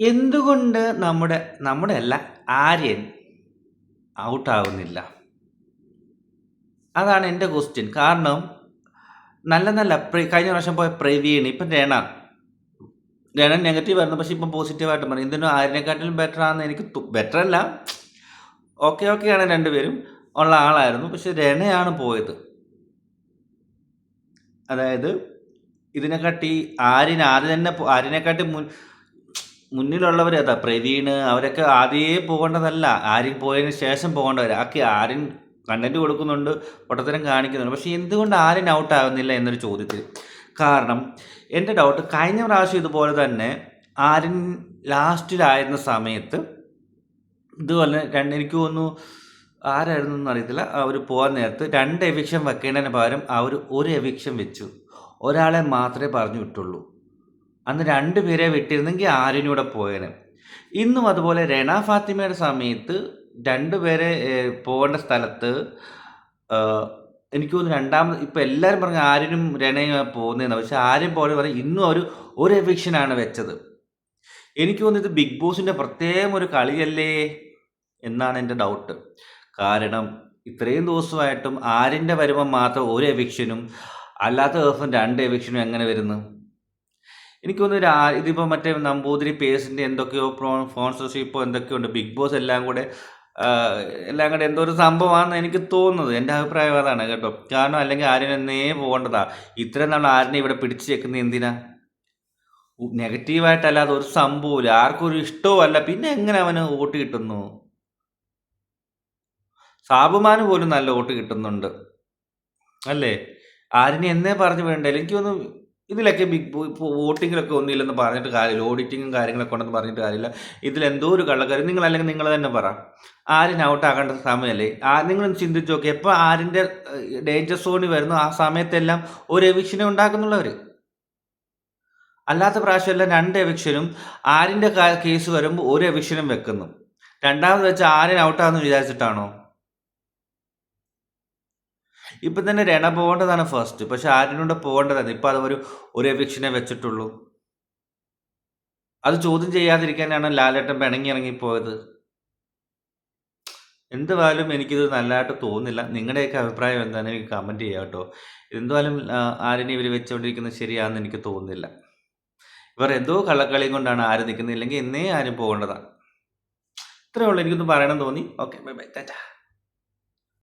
എന്തുകൊണ്ട് നമ്മുടെ നമ്മുടെ അല്ല ആര്യൻ ഔട്ടാവുന്നില്ല അതാണ് എന്റെ ക്വസ്റ്റ്യൻ കാരണം നല്ല നല്ല കഴിഞ്ഞ പ്രാവശ്യം പോയ പ്രവീൺ ഇപ്പം രേണ. രേണ നെഗറ്റീവ് ആയിരുന്നു പക്ഷെ ഇപ്പം പോസിറ്റീവായിട്ട് പറയും ഇതിനും ആര്യനെക്കാട്ടിലും ബെറ്റർ ആണെന്ന് എനിക്ക് ബെറ്റർ അല്ല. ഓക്കെ ഓക്കെ ആണ് രണ്ടുപേരും. ഉള്ള ആളായിരുന്നു പക്ഷെ രണയാണ് പോയത്. അതായത് ഇതിനെക്കാട്ടി ആര്യൻ ആര് തന്നെ ആര്യനെക്കാട്ടി മുൻ മുന്നിലുള്ളവർ അതാ പ്രവീണ് അവരൊക്കെ ആദ്യമേ പോകേണ്ടതല്ല. ആര്യൻ പോയതിന് ശേഷം പോകേണ്ടവർ ആക്കി ആര്യൻ കണ്ടന്റ് കൊടുക്കുന്നുണ്ട് പൊട്ടത്തരം കാണിക്കുന്നുണ്ട്. പക്ഷേ എന്തുകൊണ്ട് ആര്യൻ ഔട്ട് ആവുന്നില്ല എന്നൊരു ചോദ്യത്തിൽ കാരണം എന്റെ ഡൗട്ട് കഴിഞ്ഞ പ്രാവശ്യം ഇതുപോലെ തന്നെ ആര്യൻ ലാസ്റ്റിലായിരുന്ന സമയത്ത് ഇതുപോലെ രണ്ട് എനിക്ക് തോന്നുന്നു ആരായിരുന്നു എന്ന് അറിയത്തില്ല. അവർ പോകാൻ നേരത്ത് രണ്ട് എവിക്ഷൻ വെക്കേണ്ടതിന് പകരം അവർ ഒരു എവിക്ഷൻ വെച്ചു. ഒരാളെ മാത്രമേ പറഞ്ഞു വിട്ടുള്ളൂ. അന്ന് രണ്ട് പേരെ വിട്ടിരുന്നെങ്കിൽ ആര്യനൂടെ പോയേനെ. ഇന്നും അതുപോലെ രണ ഫാത്തിമയുടെ സമയത്ത് രണ്ട് പേരെ ഏർ, പോകേണ്ട സ്ഥലത്ത് എനിക്ക് തോന്നുന്നു രണ്ടാമത് ഇപ്പം എല്ലാവരും പറഞ്ഞു ആര്യനും രണയും പോകുന്നതെന്ന് പക്ഷെ ആരും പോലെ പറയും ഇന്നും അവർ ഒരു എവിക്ഷനാണ് വെച്ചത്. എനിക്ക് തോന്നുന്നത് ബിഗ് ബോസിന്റെ പ്രത്യേകം ഒരു കളിയല്ലേ എന്നാണ് എന്റെ ഡൗട്ട് കാരണം ഇത്രയും ദിവസമായിട്ടും ആരിന്റെ വരുമ്പം മാത്രം ഒരു എവിക്ഷനും അല്ലാത്ത ദിവസം രണ്ട് എവിക്ഷനും എങ്ങനെ വരുന്നു? എനിക്ക് തോന്നുന്നു ഒരു ഇതിപ്പോൾ ഇതിപ്പോ മറ്റേ നമ്പൂതിരി പേഴ്സിന്റെ എന്തൊക്കെയോ പ്രോ സ്പോൺസർഷിപ്പോ എന്തൊക്കെയോ ഉണ്ട് ബിഗ് ബോസ് എല്ലാം കൂടെ എല്ലാം കൂടെ എന്തോ ഒരു സംഭവമാണെന്ന് എനിക്ക് തോന്നുന്നത്. എന്റെ അഭിപ്രായം അതാണ് കേട്ടോ. കാരണം അല്ലെങ്കിൽ ആര്യൻ എന്നേ പോകേണ്ടതാ. ഇത്രയും നമ്മൾ ആര്യനെ ഇവിടെ പിടിച്ചു വെക്കുന്നത് എന്തിനാ? നെഗറ്റീവായിട്ടല്ലാതെ ഒരു സംഭവമില്ല ആർക്കും ഒരു ഇഷ്ടവും അല്ല പിന്നെ എങ്ങനെ അവന് വോട്ട് കിട്ടുന്നു? സാബുമാന് പോലും നല്ല വോട്ട് കിട്ടുന്നുണ്ട്. അല്ലേ? ആരിനെ എന്നേ പറഞ്ഞു വേണ്ടേ? എനിക്കൊന്നും ഇതിലൊക്കെ ബിഗ് ഇപ്പോൾ വോട്ടിങ്ങിലൊക്കെ ഒന്നുമില്ലെന്ന് പറഞ്ഞിട്ട് കാര്യമില്ല. ഓഡിറ്റിങ്ങും കാര്യങ്ങളൊക്കെ ഉണ്ടെന്ന് പറഞ്ഞിട്ട് കാര്യമില്ല. ഇതിലെന്തോ ഒരു കള്ളക്കാര്യം നിങ്ങൾ അല്ലെങ്കിൽ നിങ്ങൾ തന്നെ പറ. ആരും ഔട്ട് ആകേണ്ട സമയമല്ലേ? ആ നിങ്ങൾ ചിന്തിച്ചു നോക്കി. എപ്പോൾ ആരിന്റെ ഡേഞ്ചർ സോണിൽ വരുന്നു? ആ സമയത്തെല്ലാം ഒരു എവിക്ഷനെ ഉണ്ടാക്കുന്നുള്ളവർ. അല്ലാത്ത പ്രാവശ്യമെല്ലാം രണ്ട് എവിക്ഷനും ആരിന്റെ കേസ് വരുമ്പോൾ ഒരു എവിക്ഷനും വെക്കുന്നു. രണ്ടാമത് വെച്ച് ആരും ഔട്ടാന്ന് വിചാരിച്ചിട്ടാണോ? ഇപ്പം തന്നെ രണ പോകേണ്ടതാണ് ഫസ്റ്റ് പക്ഷെ ആര്യനൂടെ പോകേണ്ടതാണ്? ഇപ്പം അത് ഒരു ഒരു എവിക്ഷനെ വെച്ചിട്ടുള്ളൂ. അത് ചോദ്യം ചെയ്യാതിരിക്കാനാണ് ലാലേട്ടൻ പിണങ്ങി ഇറങ്ങിപ്പോയത് എന്തുവായാലും എനിക്കിത് നല്ലതായിട്ട് തോന്നുന്നില്ല. നിങ്ങളുടെയൊക്കെ അഭിപ്രായം എന്താണെന്ന് എനിക്ക് കമന്റ് ചെയ്യാം കേട്ടോ. എന്തുവായാലും ആര്യനെ ഇവർ വെച്ചുകൊണ്ടിരിക്കുന്നത് ശരിയാണെന്ന് എനിക്ക് തോന്നുന്നില്ല. ഇവർ എന്തോ കള്ളക്കളിയും കൊണ്ടാണ് ആരും നിൽക്കുന്നില്ലെങ്കിൽ എന്നേ ആരും പോകേണ്ടതാണ്. ഇത്രയേ ഉള്ളൂ. എനിക്കൊന്ന് പറയണം തോന്നി. Okay bye bye Tata